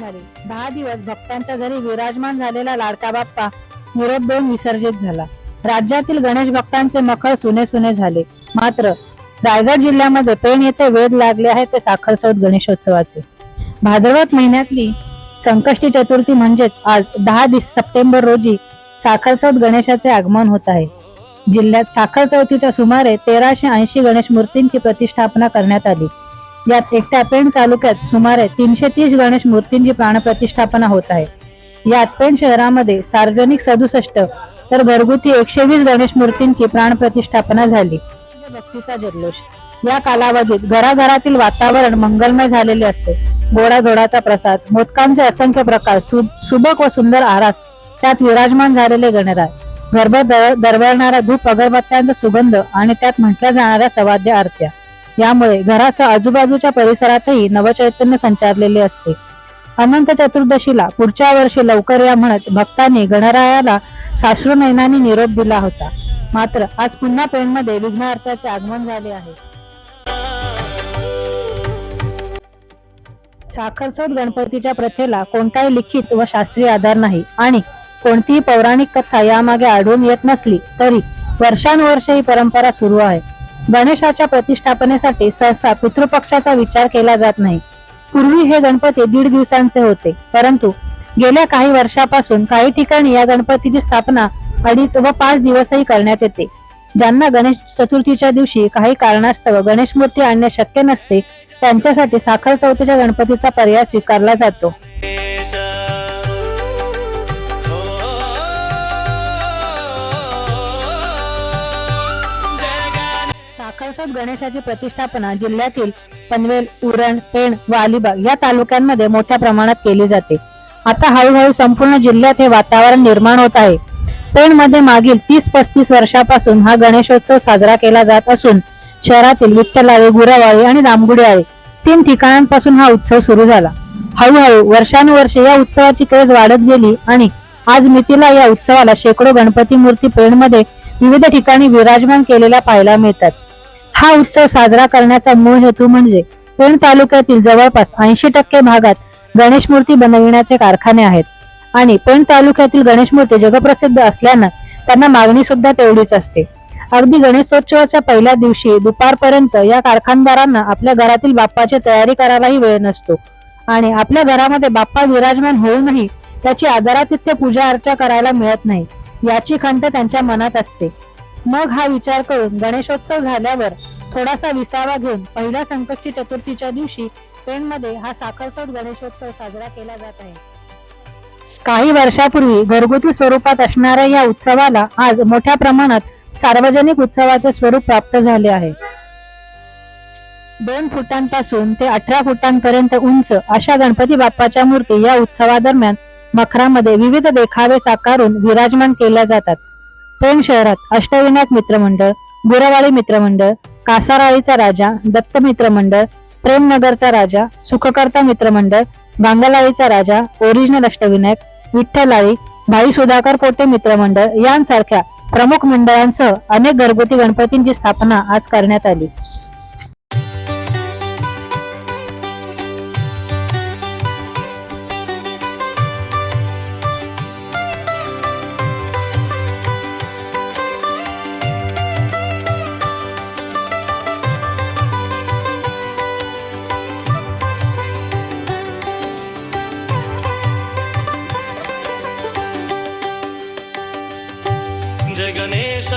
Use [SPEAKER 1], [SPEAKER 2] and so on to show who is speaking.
[SPEAKER 1] झाली. दहा दिवस भक्तांच्या घरी विराजमान झालेला लाडका बाप्पा निरोप देऊन विसर्जित झाला. राज्यातील गणेश भक्तांचे मखर सुने सुने झाले. मात्र रायगड जिल्ह्यामध्ये पेण येथे वेध लागले आहे ते साखरचौथ गणेशोत्सवाचे. भाद्रवत महिन्यातली संकष्टी चतुर्थी म्हणजेच आज दहा दिस सप्टेंबर रोजी साखरचौथ गणेशाचे आगमन होत आहे. जिल्ह्यात साखर चौथीच्या सुमारे तेराशे ऐंशी गणेश मूर्तींची प्रतिष्ठापना करण्यात आली. यात एकट्या पेण तालुक्यात सुमारे तीनशे तीस गणेश मूर्तींची प्राणप्रतिष्ठापना होत आहे. यात पेण शहरामध्ये सार्वजनिक सदुसष्ट तर घरगुती एकशे वीस गणेश मूर्तींची प्राणप्रतिष्ठापना झाली. भक्तीचा जल्लोष. या कालावधीत घराघरातील वातावरण मंगलमय झालेले असते. गोडाधोडाचा प्रसाद मोदकांचे असंख्य प्रकार सु- सुबक व सुंदर आरास त्यात विराजमान झालेले गणराय. गर्भ दरवळणारा धूप अगरबत्त्यांचा सुगंध आणि त्यात म्हटल्या जाणाऱ्या सवाद्य आरत्या. यामुळे घरासह आजूबाजूच्या परिसरातही नवचैतन्य संचारलेले असते. अनंत चतुर्दशीला पुढच्या वर्षी लवकर या म्हणत भक्तांनी गणरायाला साश्रू नयनांनी निरोप दिला होता. मात्र आज पुन्हा पेणमध्ये विघ्नार्थाचे आगमन झाले आहे. साखरचोद गणपतीच्या प्रथेला कोणताही लिखित व शास्त्रीय आधार नाही आणि कोणतीही पौराणिक कथा यामागे आढळून येत नसली तरी वर्षानुवर्ष ही परंपरा सुरू आहे. गणेशाच्या प्रतिष्ठापनेसाठी सहसा पितृपक्षाचा विचार केला जात नाही. पूर्वी हे गणपती दीड दिवसांचे होते परंतु गेल्या काही वर्षापासून काही ठिकाणी या गणपतीची स्थापना अडीच व पाच दिवसही करण्यात येते. ज्यांना गणेश चतुर्थीच्या दिवशी काही कारणास्तव गणेश मूर्ती आणणे शक्य नसते त्यांच्यासाठी साखर चौथीच्या गणपतीचा पर्याय स्वीकारला जातो.
[SPEAKER 2] गणेश
[SPEAKER 1] गणेशाची प्रतिष्ठापना जिल्ह्यातील पनवेल उरण पेण व अलिबाग या तालुक्यांमध्ये मोठ्या प्रमाणात केली जाते. आता हळूहळू संपूर्ण जिल्ह्यात हे वातावरण निर्माण होत आहे. पेणमध्ये मागील तीस पस्तीस वर्षापासून हा गणेशोत्सव साजरा केला जात असून शहरातील विठ्ठलावे गुरावाळी आणि दामगुडेआळे तीन ठिकाणांपासून हा उत्सव सुरू झाला. हळूहळू वर्षानुवर्ष या उत्सवाची क्रेज वाढत गेली आणि आज मितीला या उत्सवाला शेकडो गणपती मूर्ती पेणमध्ये विविध ठिकाणी विराजमान केलेल्या पाहायला मिळतात. हा उत्सव साजरा करण्याचा मूळ हेतू म्हणजे पेण तालुक्यातील जवळपास ऐंशी टक्के भागात गणेश मूर्ती बनविण्याचे कारखाने आहेत. आणि पेण तालुक्यातील गणेश मूर्ती जगप्रसिद्ध असल्यानं त्यांना मागणी सुद्धा तेवढीच असते. अगदी गणेशोत्सवाच्या पहिल्या दिवशी दुपारपर्यंत या कारखानदारांना आपल्या घरातील बाप्पाची तयारी करायलाही वेळ नसतो. आणि आपल्या घरामध्ये बाप्पा विराजमान होऊनही त्याची आदरातिथ्य पूजा अर्चा करायला मिळत नाही याची खंत त्यांच्या मनात असते. मग हा विचार करून गणेशोत्सव झाल्यावर थोडासा विसावा घेऊन पहिल्या संकष्टी चतुर्थीच्या दिवशी पेणमध्ये हा साखरसोट गणेशोत्सव साजरा केला जात आहे. काही वर्षापूर्वी घरगुती स्वरूपात असणाऱ्या या उत्सवाला आज मोठ्या प्रमाणात सार्वजनिक उत्सवाचे स्वरूप प्राप्त झाले आहे. दोन फुटांपासून ते अठरा फुटांपर्यंत उंच अशा गणपती बाप्पाच्या मूर्ती या उत्सवादरम्यान मखरामध्ये विविध देखावे साकारून विराजमान केल्या जातात. पेण शहरात अष्टविनायक मित्रमंडळ गुरवाळी मित्रमंडळ कासाराळीचा राजा दत्त मित्रमंडळ प्रेमनगरचा राजा सुखकर्ता मित्रमंडळ बांगलाळीचा राजा ओरिजिनल अष्टविनायक विठ्ठलाळी भाई सुधाकर पोटे मित्रमंडळ यांसारख्या प्रमुख मंडळांसह अनेक घरगुती गणपतींची स्थापना आज करण्यात आली.
[SPEAKER 2] जय गणेश